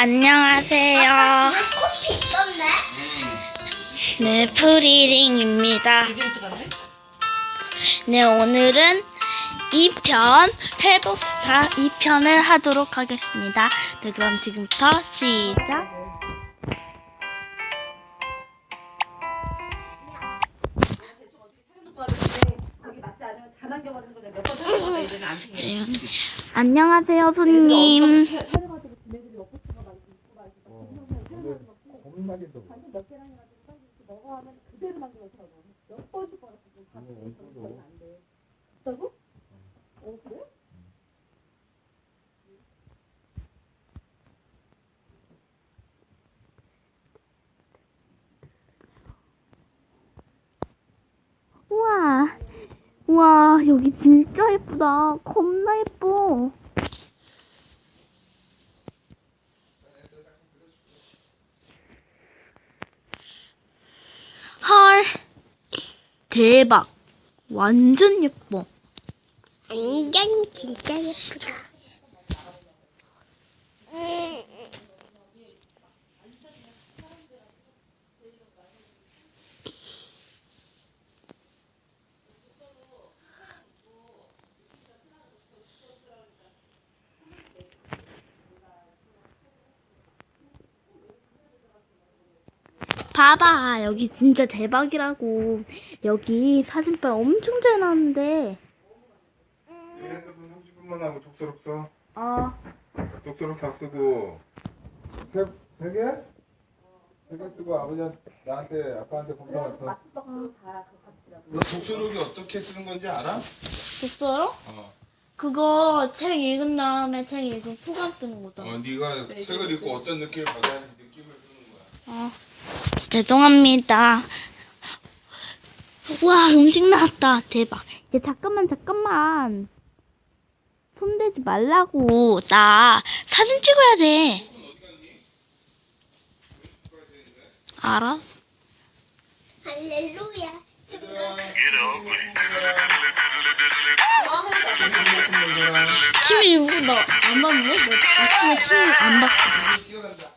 안녕하세요. 커피 있었네? 네, 프리링입니다. 비디오 찍었네? 네, 오늘은 2편 회복스타 2편을 하도록 하겠습니다. 네, 그럼 지금부터 시작. 지금. 안녕하세요, 손님. 더 완전 몇 개랑 해가지고 빨리 이렇게 먹어 하면 그대로 남겨놓더라고 몇 번씩 걸었어 다 그러면 안돼 있다고? 어 그래? 우와. 우와, 여기 진짜 예쁘다. 겁나 예뻐. 대박. 완전 예뻐. 완전 진짜 예쁘다. 봐봐. 여기 진짜 대박이라고. 여기 사진빨 엄청 잘 나왔는데. 핸드폰 혹시뿐만 하고 독서록 써 어. 독서록 다 쓰고 세, 세 개? 세개 쓰고 아버지한테 나한테 아빠한테 검사 왔어 마트박스로 다 같이라고 너 독서록이 어떻게 쓰는 건지 알아? 독서요? 어, 그거 책 읽은 다음에 책 읽은 소감 쓰는 거잖아. 어 네가 네, 책을 네, 읽고 네. 어떤 느낌을 받아야 하는지 어. 죄송합니다. 와, 음식 나왔다. 대박. 야, 잠깐만, 잠깐만. 손대지 말라고. 나 사진 찍어야 돼. 알아? 할렐루야. 침이 이거 나안 봤네? 나 아침에 침안 봤어. 뛰어간다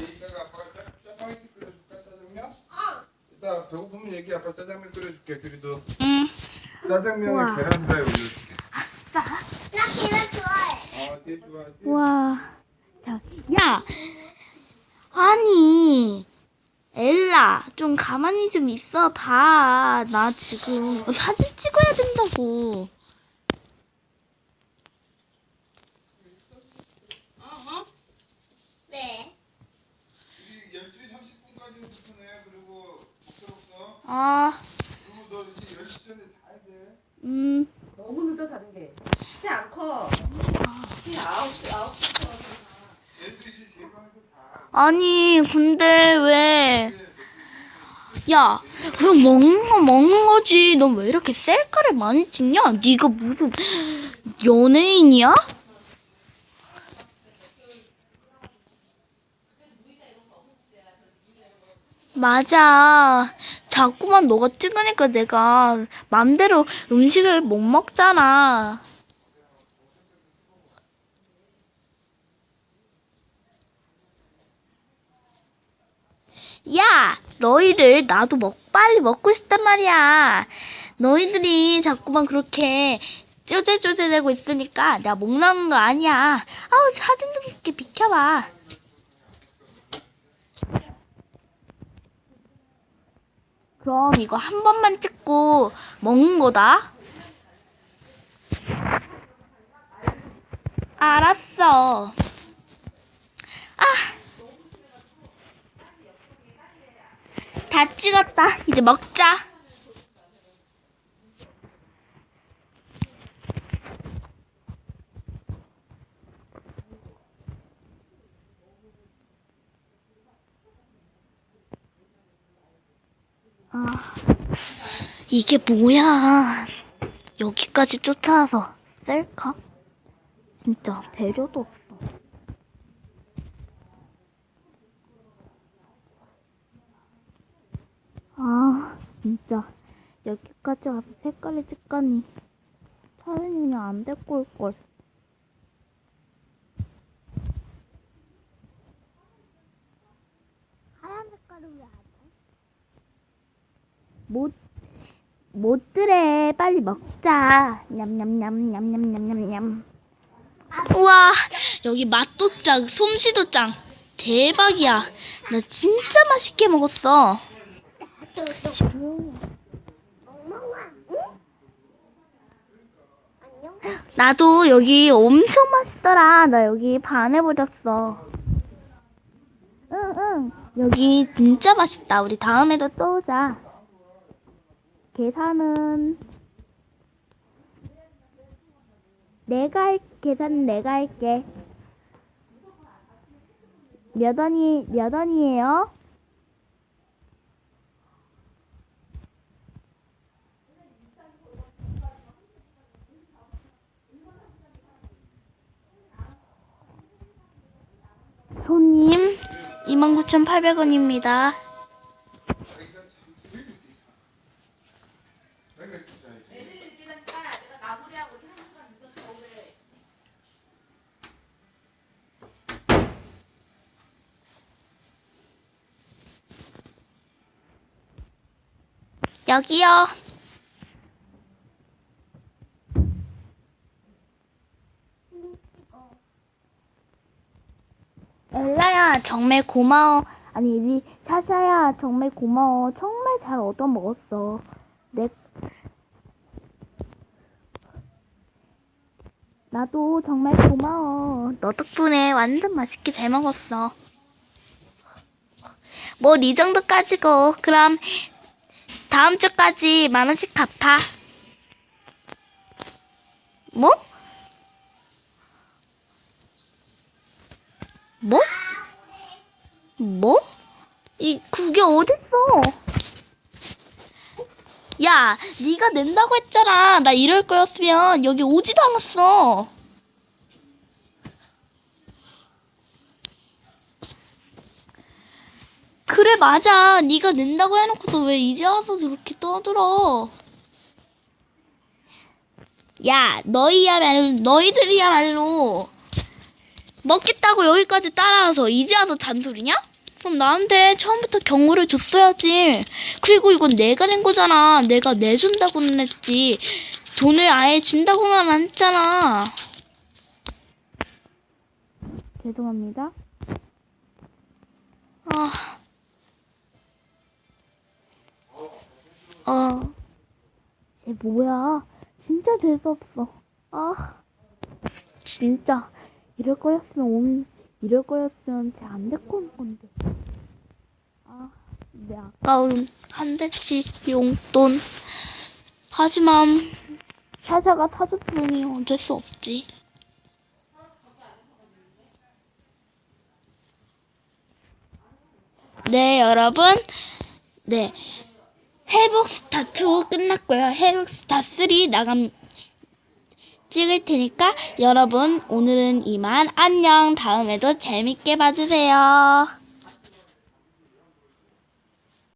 이따가 아빠가 짜- 짜파게티 끓여줄까 짜장면? 어. 이따 배고프면 얘기 아빠 짜장면 끓여줄게 그래도 응. 짜장면에 우와. 계란 프라이 올려줄게 나 계란 좋아해. 아 되게 좋아하지? 와. 자, 야. 아니. 엘라, 좀 가만히 좀 있어 봐. 나 지금 사진 찍어야 된다고. 네. 우리 12시 30분까지는 붙어내 그리고 독서록 써 아, 그리고 너 이제 10시 전에 자야 돼 음. 너무 늦어 자는 게 키 안 커 키 9시 9시 애들이 제 방에서 자 아니, 근데 왜. 야, 그냥 먹는 거 먹는 거지. 넌 왜 이렇게 셀카를 많이 찍냐? 네가 무슨 연예인이야? 맞아. 자꾸만 너가 찍으니까 내가 맘대로 음식을 못 먹잖아. 야, 너희들 나도 먹 빨리 먹고 싶단 말이야. 너희들이 자꾸만 그렇게 쪼재쪼재대고 있으니까 내가 목 나오는 거 아니야. 아우 사진 좀 찍게 비켜봐. 그럼 이거 한 번만 찍고 먹는 거다. 알았어. 아. 다 찍었다. 이제 먹자. 이게 뭐야. 여기까지 쫓아와서 셀카? 진짜 배려도 없어. 아, 진짜. 여기까지 와서 색깔이 찍가니 차라리 그냥 안 데리고 올걸. 하얀 색깔은 왜안 못, 못 들에 빨리 먹자. 냠냠냠, 냠냠냠냠냠. 우와, 여기 맛도 짱, 솜씨도 짱. 대박이야. 나 진짜 맛있게 먹었어. 나도 여기 엄청 맛있더라. 나 여기 반해버렸어. 응, 응. 여기 진짜 맛있다. 우리 다음에도 또 오자. 계산은 내가 할 계산 내가 할게. 몇 원이 몇 원이에요? 손님 29,800원입니다. 여기요. 엘라야 정말 고마워. 아니 이리 사샤야 정말 고마워. 정말 잘 얻어먹었어. 나도 정말 고마워. 너 덕분에 완전 맛있게 잘 먹었어. 뭐 이 정도까지고 그럼 다음 주까지 만 원씩 갚아. 뭐? 뭐? 뭐? 이 그게 어딨어? 야, 네가 낸다고 했잖아. 나 이럴 거였으면 여기 오지도 않았어. 그래 맞아. 네가 낸다고 해놓고서 왜 이제 와서 저렇게 떠들어? 야, 너희야말로 너희들이야말로 먹겠다고 여기까지 따라와서 이제 와서 잔소리냐? 그럼 나한테 처음부터 경고를 줬어야지. 그리고 이건 내가 낸 거잖아. 내가 내준다고는 했지. 돈을 아예 준다고만 안 했잖아. 죄송합니다. 아. 어. 쟤 뭐야. 진짜 재수없어. 아. 진짜. 이럴 거였으면 온, 이럴 거였으면 쟤 안 데리고 온 건데. 아까운 한 대씩 용돈. 하지만, 샤샤가 사줬으니 어쩔 수 없지. 네, 여러분. 네. 회복스타 2 끝났고요. 회복스타 3 나감, 찍을 테니까 여러분 오늘은 이만 안녕. 다음에도 재밌게 봐주세요.